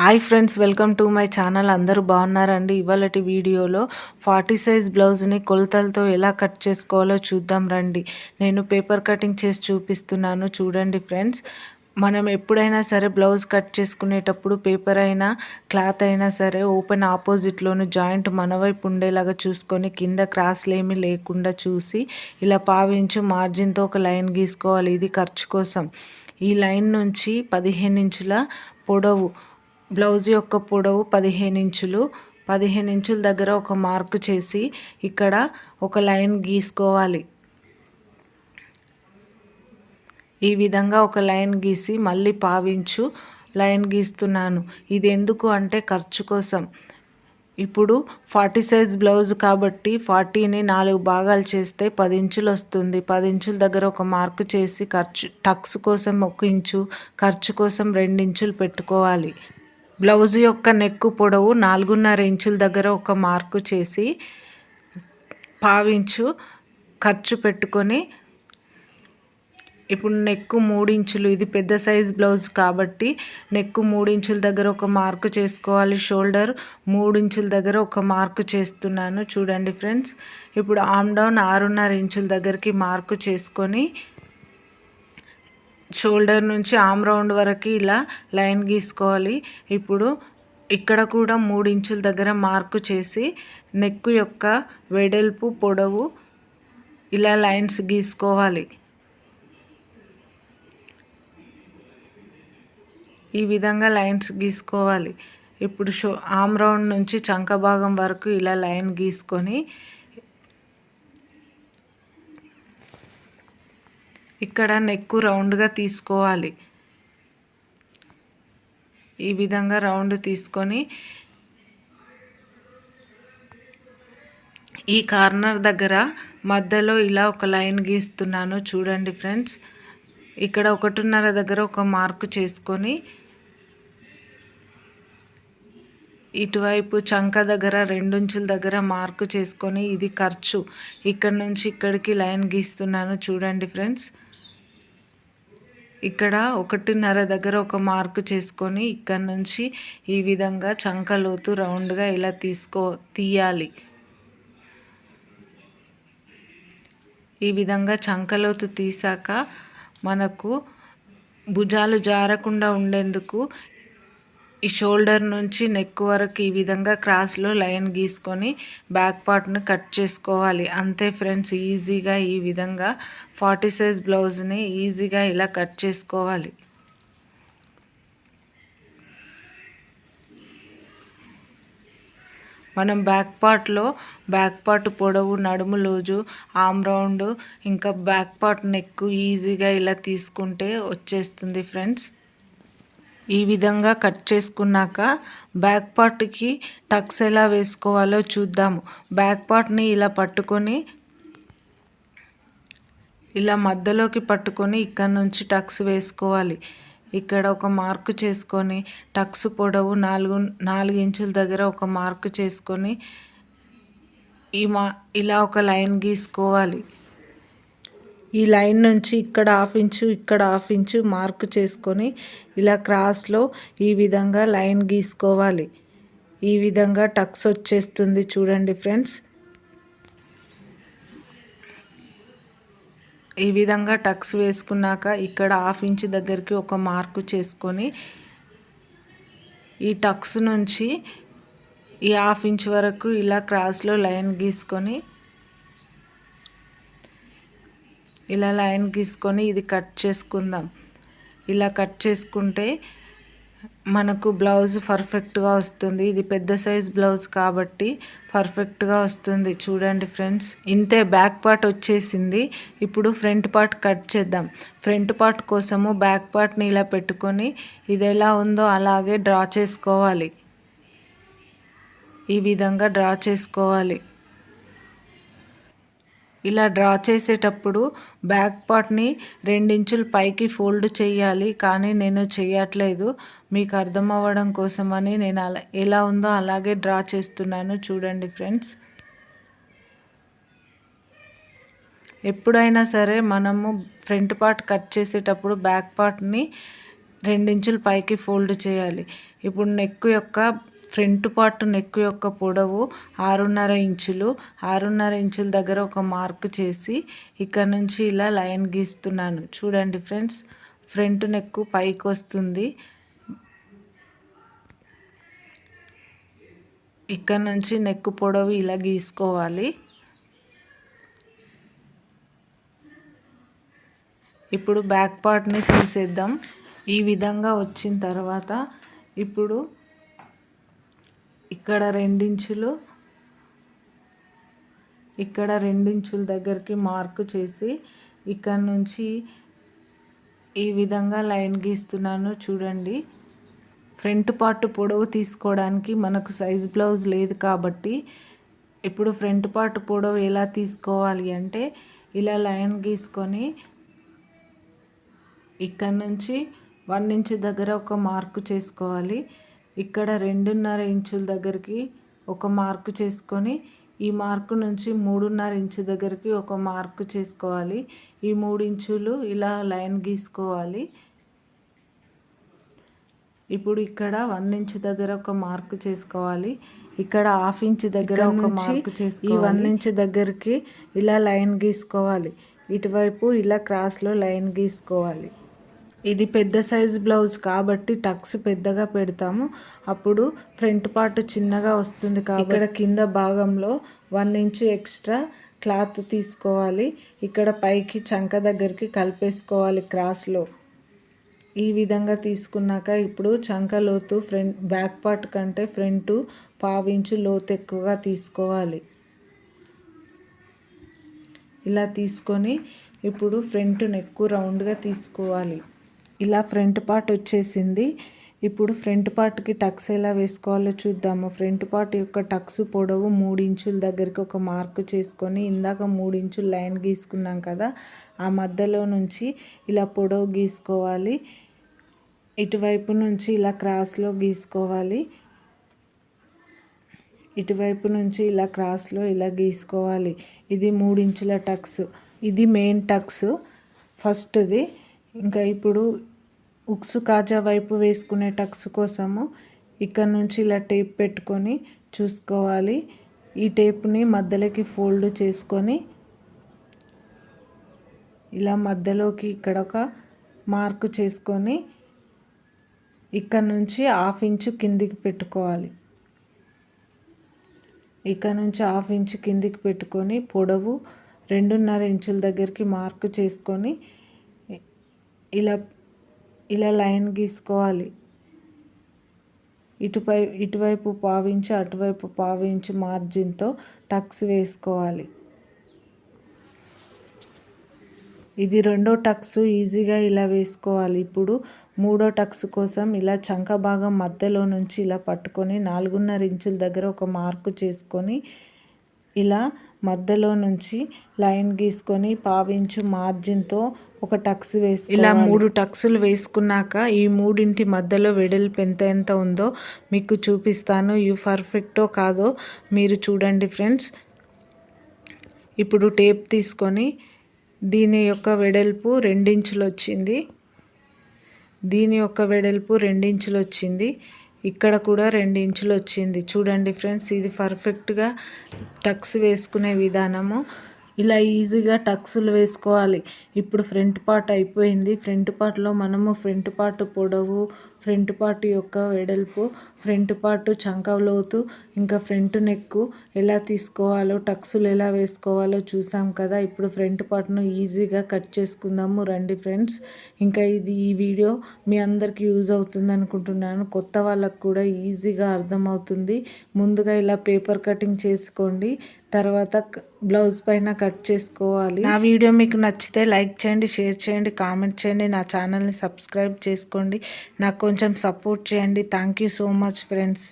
Hi friends welcome to my channel అందరూ బాగున్నారండి. ఇవాళటి వీడియోలో ఫార్టీ సైజ్ బ్లౌజ్ని కొలతలతో ఎలా కట్ చేసుకోవాలో చూద్దాం రండి. నేను పేపర్ కటింగ్ చేసి చూపిస్తున్నాను. చూడండి ఫ్రెండ్స్ మనం ఎప్పుడైనా సరే బ్లౌజ్ కట్ చేసుకునేటప్పుడు పేపర్ అయినా క్లాత్ అయినా సరే ఓపెన్ ఆపోజిట్లోను జాయింట్ మన వైపు ఉండేలాగా చూసుకొని కింద క్రాస్లు ఏమీ లేకుండా చూసి ఇలా పావించు మార్జిన్తో ఒక లైన్ గీసుకోవాలి. ఇది ఖర్చు కోసం. ఈ లైన్ నుంచి పదిహేను ఇంచుల పొడవు. బ్లౌజ్ యొక్క పొడవు పదిహేను ఇంచులు. పదిహేను ఇంచుల దగ్గర ఒక మార్క్ చేసి ఇక్కడ ఒక లైన్ గీసుకోవాలి. ఈ విధంగా ఒక లైన్ గీసి మళ్ళీ పావించు. లైన్ గీస్తున్నాను. ఇది ఎందుకు అంటే ఖర్చు కోసం. ఇప్పుడు ఫార్టీ సైజ్ బ్లౌజ్ కాబట్టి ఫార్టీని నాలుగు భాగాలు చేస్తే పది ఇంచులు వస్తుంది. పది ఇంచుల దగ్గర ఒక మార్కు చేసి ఖర్చు టక్స్ కోసం ఒక ఇంచు ఖర్చు కోసం రెండు ఇంచులు పెట్టుకోవాలి. బ్లౌజ్ యొక్క నెక్కు పొడవు నాలుగున్నర ఇంచుల దగ్గర ఒక మార్కు చేసి పావించు ఖర్చు పెట్టుకొని ఇప్పుడు నెక్కు మూడించులు ఇది పెద్ద సైజ్ బ్లౌజ్ కాబట్టి నెక్కు మూడు ఇంచుల దగ్గర ఒక మార్కు చేసుకోవాలి. షోల్డర్ మూడించుల దగ్గర ఒక మార్కు చేస్తున్నాను. చూడండి ఫ్రెండ్స్ ఇప్పుడు ఆమ్ డౌన్ ఆరున్నర ఇంచుల దగ్గరికి మార్కు చేసుకొని షోల్డర్ నుంచి ఆమ్ రౌండ్ వరకు ఇలా లైన్ గీసుకోవాలి. ఇప్పుడు ఇక్కడ కూడా మూడు ఇంచుల దగ్గర మార్కు చేసి నెక్ యొక్క వెడల్పు పొడవు ఇలా లైన్స్ గీసుకోవాలి. ఈ విధంగా లైన్స్ గీసుకోవాలి. ఇప్పుడు షో ఆమ్ రౌండ్ నుంచి చంక భాగం వరకు ఇలా లైన్ గీసుకొని ఇక్కడ నెక్కు రౌండ్గా తీసుకోవాలి. ఈ విధంగా రౌండ్ తీసుకొని ఈ కార్నర్ దగ్గర మధ్యలో ఇలా ఒక లైన్ గీస్తున్నాను. చూడండి ఫ్రెండ్స్ ఇక్కడ ఒకటిన్నర దగ్గర ఒక మార్కు చేసుకొని ఇటువైపు చంక దగ్గర రెండుంచుల దగ్గర మార్కు చేసుకొని ఇది ఖర్చు. ఇక్కడ నుంచి ఇక్కడికి లైన్ గీస్తున్నాను. చూడండి ఫ్రెండ్స్ ఇక్కడ ఒకటిన్నర దగ్గర ఒక మార్కు చేసుకొని ఇక్కడ నుంచి ఈ విధంగా చంకలోతు రౌండ్గా ఇలా తీసుకో తీయాలి. ఈ విధంగా చంకలోతు తీసాక మనకు భుజాలు జారకుండా ఉండేందుకు ఈ షోల్డర్ నుంచి నెక్ వరకు ఈ విధంగా క్రాస్లో లైన్ గీసుకొని బ్యాక్ పార్ట్ను కట్ చేసుకోవాలి. అంతే ఫ్రెండ్స్ ఈజీగా ఈ విధంగా ఫార్టీ సైజ్ బ్లౌజ్ని ఈజీగా ఇలా కట్ చేసుకోవాలి. మనం బ్యాక్ పార్ట్లో బ్యాక్ పార్ట్ పొడవు నడుము లోజు ఆమ్ రౌండ్ ఇంకా బ్యాక్ పార్ట్ నెక్ ఈజీగా ఇలా తీసుకుంటే వచ్చేస్తుంది ఫ్రెండ్స్. ఈ విధంగా కట్ చేసుకున్నాక బ్యాక్ పార్ట్కి టక్స్ ఎలా వేసుకోవాలో చూద్దాము బ్యాక్ పార్ట్ని ఇలా పట్టుకొని ఇలా మధ్యలోకి పట్టుకొని ఇక్కడ నుంచి టక్స్ వేసుకోవాలి. ఇక్కడ ఒక మార్కు చేసుకొని టక్స్ పొడవు నాలుగు నాలుగు ఇంచుల దగ్గర ఒక మార్కు చేసుకొని ఈ మా ఇలా ఒక లైన్ గీసుకోవాలి. ఈ లైన్ నుంచి ఇక్కడ హాఫ్ ఇంచు ఇక్కడ హాఫ్ ఇంచు మార్క్ చేసుకొని ఇలా క్రాస్లో ఈ విధంగా లైన్ గీసుకోవాలి. ఈ విధంగా టక్స్ వచ్చేస్తుంది చూడండి ఫ్రెండ్స్. ఈ విధంగా టక్స్ వేసుకున్నాక ఇక్కడ హాఫ్ ఇంచ్ దగ్గరికి ఒక మార్కు చేసుకొని ఈ టక్స్ నుంచి ఈ హాఫ్ ఇంచ్ వరకు ఇలా క్రాస్లో లైన్ గీసుకొని ఇలా లైన్ గీసుకొని ఇది కట్ చేసుకుందాం. ఇలా కట్ చేసుకుంటే మనకు బ్లౌజ్ పర్ఫెక్ట్గా వస్తుంది. ఇది పెద్ద సైజ్ బ్లౌజ్ కాబట్టి పర్ఫెక్ట్గా వస్తుంది. చూడండి ఫ్రెండ్స్ ఇంతే బ్యాక్ పార్ట్ వచ్చేసింది. ఇప్పుడు ఫ్రంట్ పార్ట్ కట్ చేద్దాం. ఫ్రంట్ పార్ట్ కోసము బ్యాక్ పార్ట్ని ఇలా పెట్టుకొని ఇది ఎలా ఉందో అలాగే డ్రా చేసుకోవాలి. ఈ విధంగా డ్రా చేసుకోవాలి. ఇలా డ్రా చేసేటప్పుడు బ్యాక్ పార్ట్ని రెండించులు పైకి ఫోల్డ్ చేయాలి కానీ నేను చేయట్లేదు. మీకు అర్థం అవ్వడం కోసమని నేను అలా ఎలా ఉందో అలాగే డ్రా చేస్తున్నాను చూడండి ఫ్రెండ్స్. ఎప్పుడైనా సరే మనము ఫ్రంట్ పార్ట్ కట్ చేసేటప్పుడు బ్యాక్ పార్ట్ని రెండించులు పైకి ఫోల్డ్ చేయాలి. ఇప్పుడు నెక్ యొక్క ఫ్రంట్ పార్ట్ నెక్ యొక్క పొడవు ఆరున్నర ఇంచులు. ఆరున్నర ఇంచుల దగ్గర ఒక మార్క్ చేసి ఇక్కడ నుంచి ఇలా లైన్ గీస్తున్నాను. చూడండి ఫ్రెండ్స్ ఫ్రంట్ నెక్ పైకి వస్తుంది. ఇక్కడ నుంచి నెక్ పొడవు ఇలా గీసుకోవాలి. ఇప్పుడు బ్యాక్ పార్ట్ని తీసేద్దాం. ఈ విధంగా వచ్చిన తర్వాత ఇప్పుడు ఇక్కడ రెండించులు. ఇక్కడ రెండించుల దగ్గరికి మార్కు చేసి ఇక్కడ నుంచి ఈ విధంగా లైన్ గీస్తున్నాను చూడండి. ఫ్రంట్ పార్ట్ పొడవు తీసుకోవడానికి మనకు సైజ్ బ్లౌజ్ లేదు కాబట్టి ఇప్పుడు ఫ్రంట్ పార్ట్ పొడవు ఎలా తీసుకోవాలి అంటే ఇలా లైన్ గీసుకొని ఇక్కడ నుంచి వన్ ఇంచ్ దగ్గర ఒక మార్కు చేసుకోవాలి. ఇక్కడ రెండున్నర ఇంచుల దగ్గరికి ఒక మార్కు చేసుకొని ఈ మార్కు నుంచి మూడున్నర ఇంచు దగ్గరికి ఒక మార్కు చేసుకోవాలి. ఈ మూడు ఇంచులు ఇలా లైన్ గీసుకోవాలి. ఇప్పుడు ఇక్కడ వన్ ఇంచ్ దగ్గర ఒక మార్కు చేసుకోవాలి. ఇక్కడ హాఫ్ ఇంచ్ దగ్గర ఒక మార్కు చేసుకోవాలి. ఈ వన్ ఇంచ్ దగ్గరికి ఇలా లైన్ గీసుకోవాలి. ఇటువైపు ఇలా క్రాస్లో లైన్ గీసుకోవాలి. ఇది పెద్ద సైజ్ బ్లౌజ్ కాబట్టి టక్స్ పెద్దగా పెడతాము. అప్పుడు ఫ్రంట్ పార్ట్ చిన్నగా వస్తుంది కాబట్టి ఇక్కడ కింద భాగంలో వన్ ఇంచు ఎక్స్ట్రా క్లాత్ తీసుకోవాలి. ఇక్కడ పైకి చంక దగ్గరికి కలిపేసుకోవాలి క్రాస్లో ఈ విధంగా తీసుకున్నాక ఇప్పుడు చంక లోతు ఫ్రంట్ బ్యాక్ పార్ట్ కంటే ఫ్రంట్ పావించు లోతు ఎక్కువగా తీసుకోవాలి. ఇలా తీసుకొని ఇప్పుడు ఫ్రంట్ ఎక్కువ రౌండ్గా తీసుకోవాలి. ఇలా ఫ్రంట్ పార్ట్ వచ్చేసింది. ఇప్పుడు ఫ్రంట్ పార్ట్కి టక్స్ ఎలా వేసుకోవాలో చూద్దాము. ఫ్రంట్ పార్ట్ యొక్క టక్స్ పొడవు మూడు ఇంచుల దగ్గరికి ఒక మార్కు చేసుకొని ఇందాక మూడు ఇంచులు లైన్ గీసుకున్నాం కదా ఆ మధ్యలో నుంచి ఇలా పొడవు గీసుకోవాలి. ఇటువైపు నుంచి ఇలా క్రాస్లో గీసుకోవాలి. ఇటువైపు నుంచి ఇలా క్రాస్లో ఇలా గీసుకోవాలి. ఇది మూడించుల టక్స్. ఇది మెయిన్ టక్స్. ఫస్ట్ది ఇంకా ఇప్పుడు ఉక్స్ కాజా వైపు వేసుకునే టక్స్ కోసము ఇక్కడ నుంచి ఇలా టేప్ పెట్టుకొని చూసుకోవాలి. ఈ టేప్ని మధ్యలోకి ఫోల్డ్ చేసుకొని ఇలా మధ్యలోకి ఇక్కడ ఒక మార్క్ చేసుకొని ఇక్కడ నుంచి హాఫ్ ఇంచు కిందికి పెట్టుకోవాలి. ఇక్కడ నుంచి హాఫ్ ఇంచు కిందికి పెట్టుకొని పొడవు రెండున్నర ఇంచుల దగ్గరికి మార్క్ చేసుకొని ఇలా ఇలా లైన్ గీసుకోవాలి. ఇటుపై ఇటువైపు పావించి అటువైపు పావించి మార్జిన్తో టక్స్ వేసుకోవాలి. ఇది రెండో టక్స్ ఈజీగా ఇలా వేసుకోవాలి. ఇప్పుడు మూడో టక్స్ కోసం ఇలా చంక భాగం మధ్యలో నుంచి ఇలా పట్టుకొని నాలుగున్నర ఇంచుల దగ్గర ఒక మార్కు చేసుకొని ఇలా మధ్యలో నుంచి లైన్ గీసుకొని పావించు మార్జిన్తో ఒక టక్స్ వేసి ఇలా మూడు టక్స్లు వేసుకున్నాక ఈ మూడింటి మధ్యలో వెడల్పు ఎంత ఎంత ఉందో మీకు చూపిస్తాను. ఇవి పర్ఫెక్టో కాదో మీరు చూడండి ఫ్రెండ్స్. ఇప్పుడు టేప్ తీసుకొని దీని యొక్క వెడల్పు రెండించులు వచ్చింది దీని యొక్క వెడల్పు రెండించులు వచ్చింది ఇక్కడ కూడా రెండు ఇంచులు వచ్చింది. చూడండి ఫ్రెండ్స్ ఇది పర్ఫెక్ట్గా టక్స్ వేసుకునే విధానము. ఇలా ఈజీగా టక్స్లు వేసుకోవాలి. ఇప్పుడు ఫ్రంట్ పార్ట్ అయిపోయింది. ఫ్రంట్ పార్ట్లో మనము ఫ్రంట్ పార్ట్ పొడవు ఫ్రంట్ పార్ట్ యొక్క వెడల్పు ఫ్రంట్ పార్ట్ చంక లోతు ఇంకా ఫ్రంట్ నెక్ ఎలా తీసుకోవాలో టక్స్లు ఎలా వేసుకోవాలో చూసాం కదా. ఇప్పుడు ఫ్రంట్ పార్ట్ను ఈజీగా కట్ చేసుకుందాము రండి ఫ్రెండ్స్. ఇంకా ఇది ఈ వీడియో మీ అందరికీ యూజ్ అవుతుంది అనుకుంటున్నాను. కొత్త వాళ్ళకు కూడా ఈజీగా అర్థమవుతుంది. ముందుగా ఇలా పేపర్ కటింగ్ చేసుకోండి. తర్వాత బ్లౌజ్ పైన కట్ చేసుకోవాలి. నా వీడియో మీకు నచ్చితే లైక్ చేయండి షేర్ చేయండి కామెంట్ చేయండి నా ఛానల్ని సబ్స్క్రైబ్ చేసుకోండి. నాకు కొంచెం సపోర్ట్ చేయండి. Thank you so much friends.